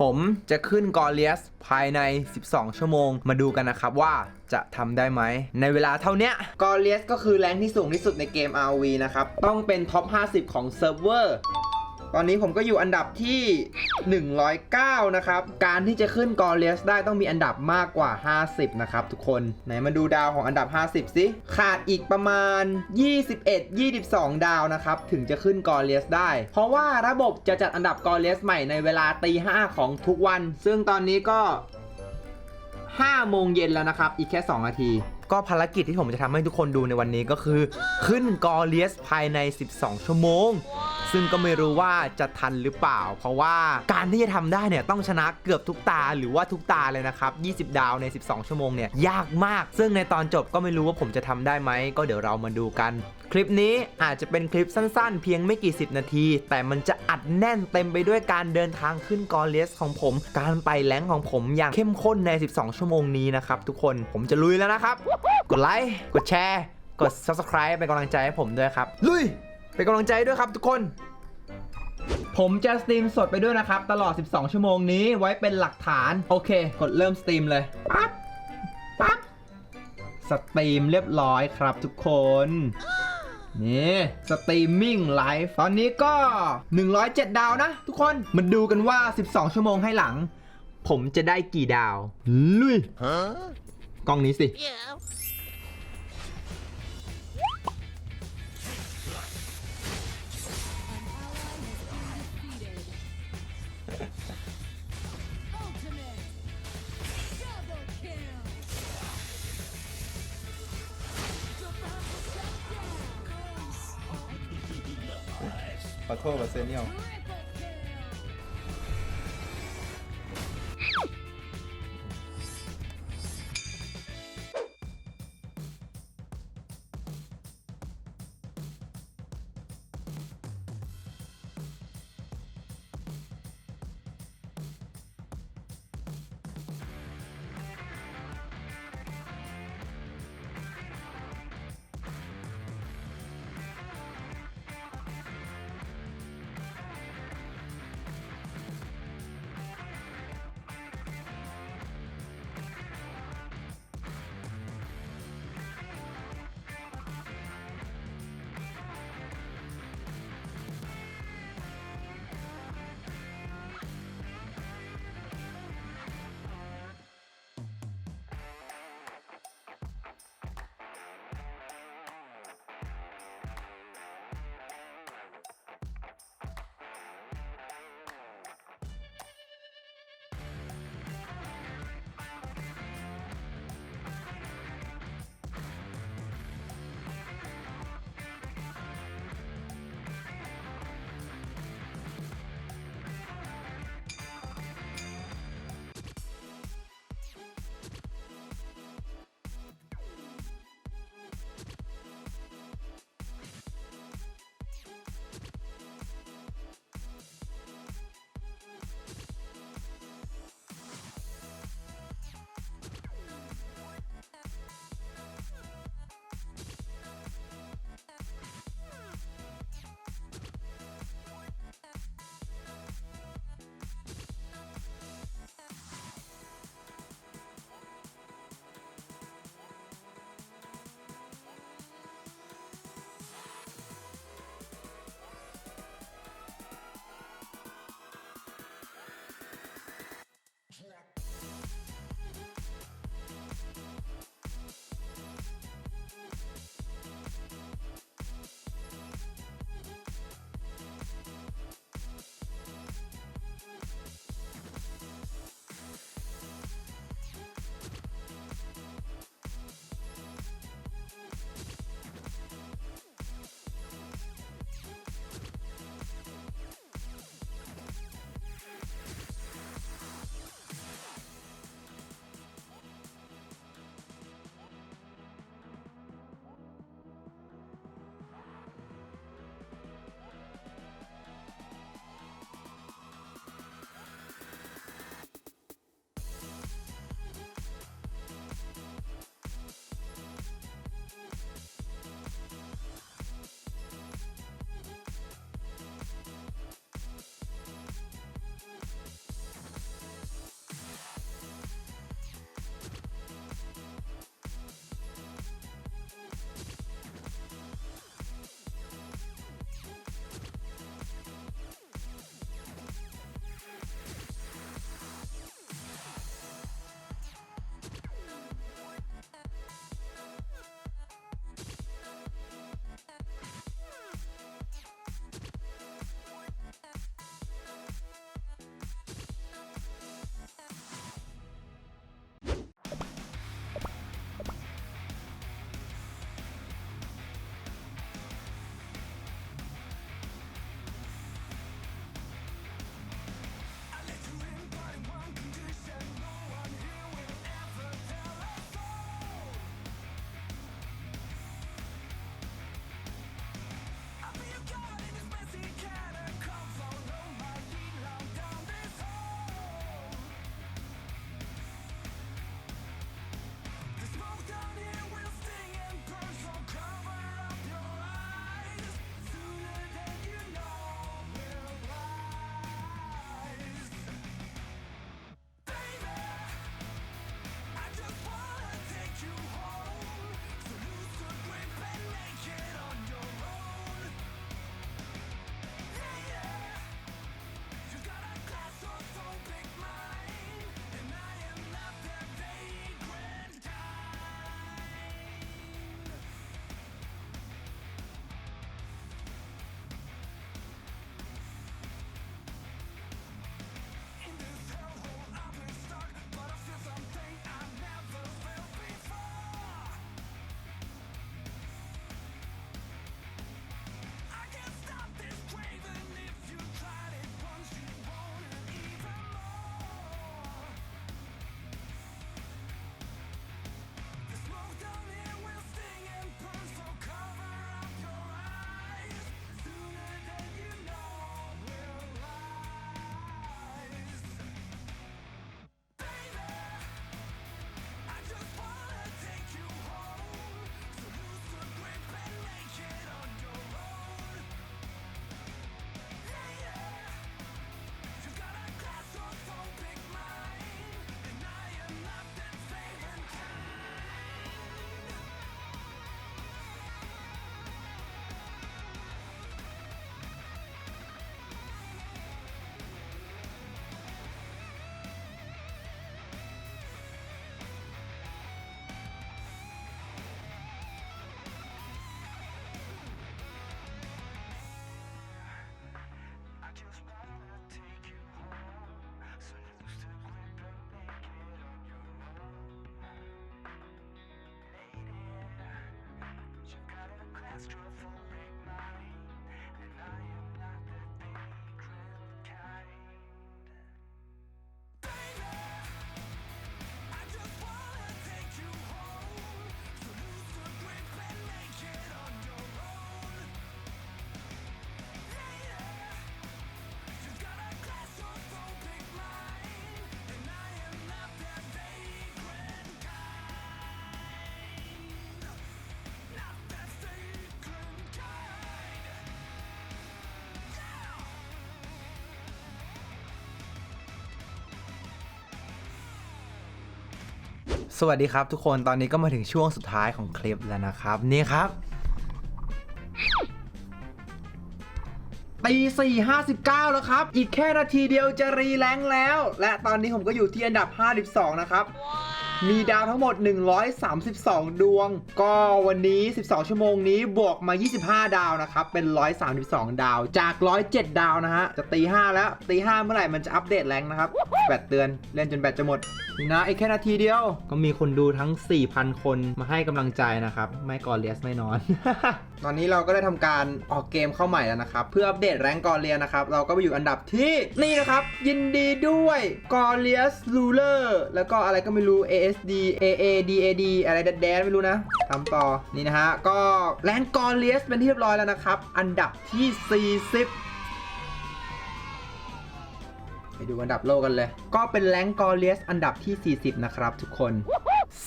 ผมจะขึ้นกอเลียสภายใน 12 ชั่วโมง มาดูกันนะครับว่าจะทำได้ไหม ในเวลาเท่านี้กอเลียสก็คือแรงที่สูงที่สุดในเกม RV นะครับ ต้องเป็นท็อป 50 ของเซิร์ฟเวอร์ ตอนนี้ผมก็อยู่อันดับที่ 109 นะครับ การที่จะขึ้นกอเลียสได้ต้องมีอันดับมากกว่า 50 นะครับทุกคน ไหนมาดูดาวของอันดับ 50 สิขาดอีกประมาณ 21-22 ดาวนะครับ ถึงจะขึ้นกอเลียสได้ เพราะว่าระบบจะจัดอันดับกอเลียสใหม่ในเวลาตี5ของทุกวัน ซึ่งตอนนี้ก็5โมงเย็นแล้วนะครับ อีกแค่ 2 นาที ก็ภารกิจที่ผมจะทำให้ทุกคนดูในวันนี้ก็คือ ขึ้นกอเลียสภายใน 12 ชั่วโมง ซึ่งก็ไม่รู้ว่าจะทันหรือเปล่า เพราะว่าการที่จะทำได้เนี่ยต้องชนะเกือบทุกตาหรือว่าทุกตาเลยนะครับ 20 ดาวใน 12 ชั่วโมงเนี่ยยากมาก ซึ่งในตอนจบก็ไม่รู้ว่าผมจะทำได้ไหม ก็เดี๋ยวเรามาดูกัน คลิปนี้อาจจะเป็นคลิปสั้นๆ เพียงไม่กี่สิบนาที แต่มันจะอัดแน่นเต็มไปด้วยการเดินทางขึ้นกอเลสของผม การไปแหลงของผมอย่างเข้มข้นใน 12 ชั่วโมงนี้นะครับทุกคนผมจะลุยแล้วนะครับ กดไลค์กดแชร์กด subscribe เป็นกำลังใจให้ผมด้วยครับ ลุย เป็นกำลังใจด้วยครับทุกคน ผมจะสตรีมสดไปด้วยนะครับ ตลอด 12 ชั่วโมงนี้ไว้เป็นหลักฐาน โอเค กดเริ่มสตรีมเลยปั๊บปั๊บสตรีมเรียบร้อยครับทุกคนนี่สตรีมมิ่งไลฟ์ตอนนี้ก็ 107 ดาวนะ ทุกคนมาดูกันว่า 12 ชั่วโมงให้หลัง ผมจะได้กี่ดาว ลุยกล้องนี้สิ ขอโทษกับเซเนีย สวัสดีครับทุกคนตอนนี้ก็มาถึงช่วงสุดท้ายของคลิปแล้วนะครับ นี่ครับตีสี่ห้าสิบเก้าแล้วครับ อีกแค่นาทีเดียวจะรีแรงแล้ว และตอนนี้ผมก็อยู่ที่อันดับ 52 นะครับ มีดาวทั้งหมด 132 ดวง ก็วันนี้ 12 ชั่วโมงนี้บวกมา 25 ดาวนะครับ เป็น 132 ดาว จาก 107 ดาวนะฮะ จะตี 5 แล้ว ตี 5 เมื่อไหร่มันจะอัปเดตแรงนะครับ แบตเตือน เล่นจนแบตจะหมดนี่นะ อีกแค่นาทีเดียว ก็มีคนดูทั้ง 4,000 คนมาให้กำลังใจนะครับ ไม่กอเลียสไม่นอน ตอนนี้เราก็ได้ทำการออกเกมเข้าใหม่แล้วนะครับ เพื่ออัปเดตแรงกอเลียนะครับ เราก็ไปอยู่อันดับที่นี่นะครับ ยินดีด้วยกอเลียสลูเลอร์แล้วก็อะไรก็ไม่รู้ ASD AADAD อะไรแดดไม่รู้นะตามต่อนี่นะฮะก็แรงกอเลียสเป็นที่เรียบร้อยแล้วนะครับ อันดับที่ 40ไปดูอันดับโลกกันเลย ก็เป็นแรงกอเลียสอันดับที่ 40 นะครับทุกคน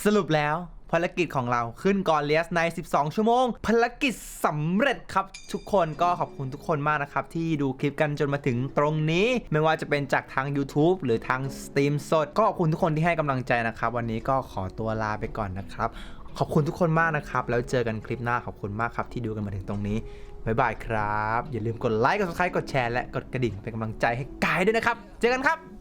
สรุปแล้ว ภารกิจของเราขึ้นกอเลียสใน 12 ชั่วโมง ภารกิจสำเร็จครับ ทุกคนก็ขอบคุณทุกคนมากนะครับ ที่ดูคลิปกันจนมาถึงตรงนี้ ไม่ว่าจะเป็นจากทาง YouTube หรือทางสตรีมสด ก็ขอบคุณทุกคนที่ให้กำลังใจนะครับ วันนี้ก็ขอตัวลาไปก่อนนะครับ ขอบคุณทุกคนมากนะครับ แล้วเจอกันคลิปหน้าขอบคุณมากครับ ที่ดูกันมาถึงตรงนี้บ๊ายบายครับ อย่าลืมกดไลค์กด subscribe กดแชร์และกดกระดิ่งเป็นกำลังใจให้กายด้วยนะครับ เจอกันครับ